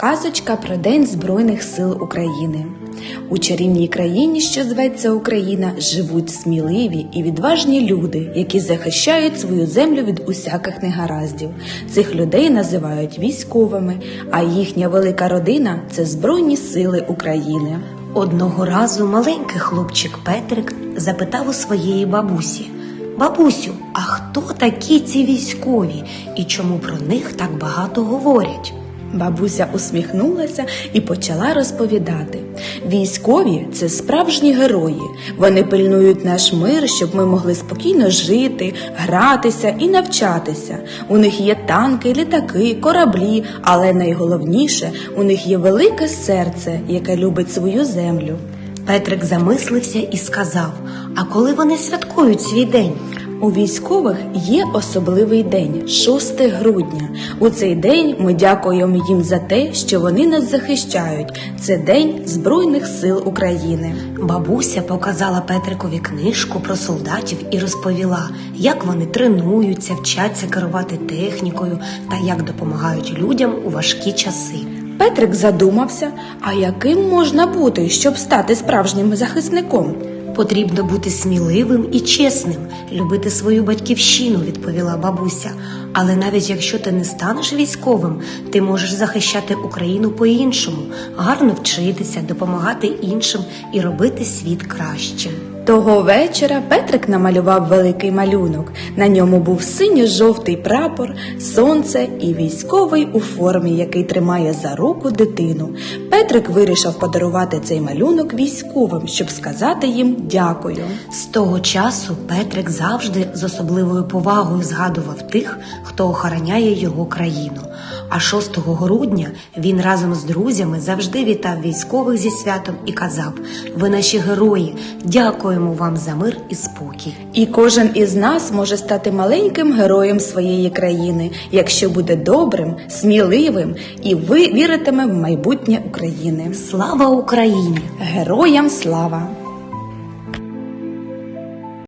Казочка про День Збройних сил України. У чарівній країні, що зветься Україна, живуть сміливі і відважні люди, які захищають свою землю від усяких негараздів. Цих людей називають військовими, а їхня велика родина це Збройні сили України. Одного разу маленький хлопчик Петрик запитав у своєї бабусі: Бабусю, а хто такі ці військові і чому про них так багато говорять? Бабуся усміхнулася і почала розповідати: військові це справжні герої. Вони пильнують наш мир, щоб ми могли спокійно жити, гратися і навчатися. У них є танки, літаки, кораблі, але найголовніше у них є велике серце, яке любить свою землю. Петрик замислився і сказав: А коли вони святкують свій день? У військових є особливий день 6 грудня. У цей день ми дякуємо їм за те, що вони нас захищають. Це День Збройних сил України. Бабуся показала Петрикові книжку про солдатів і розповіла, як вони тренуються, вчаться керувати технікою та як допомагають людям у важкі часи. Петрик задумався, а яким можна бути, щоб стати справжнім захисником? Потрібно бути сміливим і чесним, любити свою батьківщину, відповіла бабуся. Але навіть якщо ти не станеш військовим, ти можеш захищати Україну по-іншому, гарно вчитися, допомагати іншим і робити світ кращим. Того вечора Петрик намалював великий малюнок. На ньому був синьо-жовтий прапор, сонце і військовий у формі, який тримає за руку дитину. Петрик вирішив подарувати цей малюнок військовим, щоб сказати їм дякую. З того часу Петрик завжди з особливою повагою згадував тих, хто охороняє його країну. А 6 грудня він разом з друзями завжди вітав військових зі святом і казав: Ви наші герої, дякуємо вам за мир і спокій. І кожен із нас може стати маленьким героєм своєї країни, якщо буде добрим, сміливим і ви віритиме в майбутнє України. Слава Україні! Героям слава!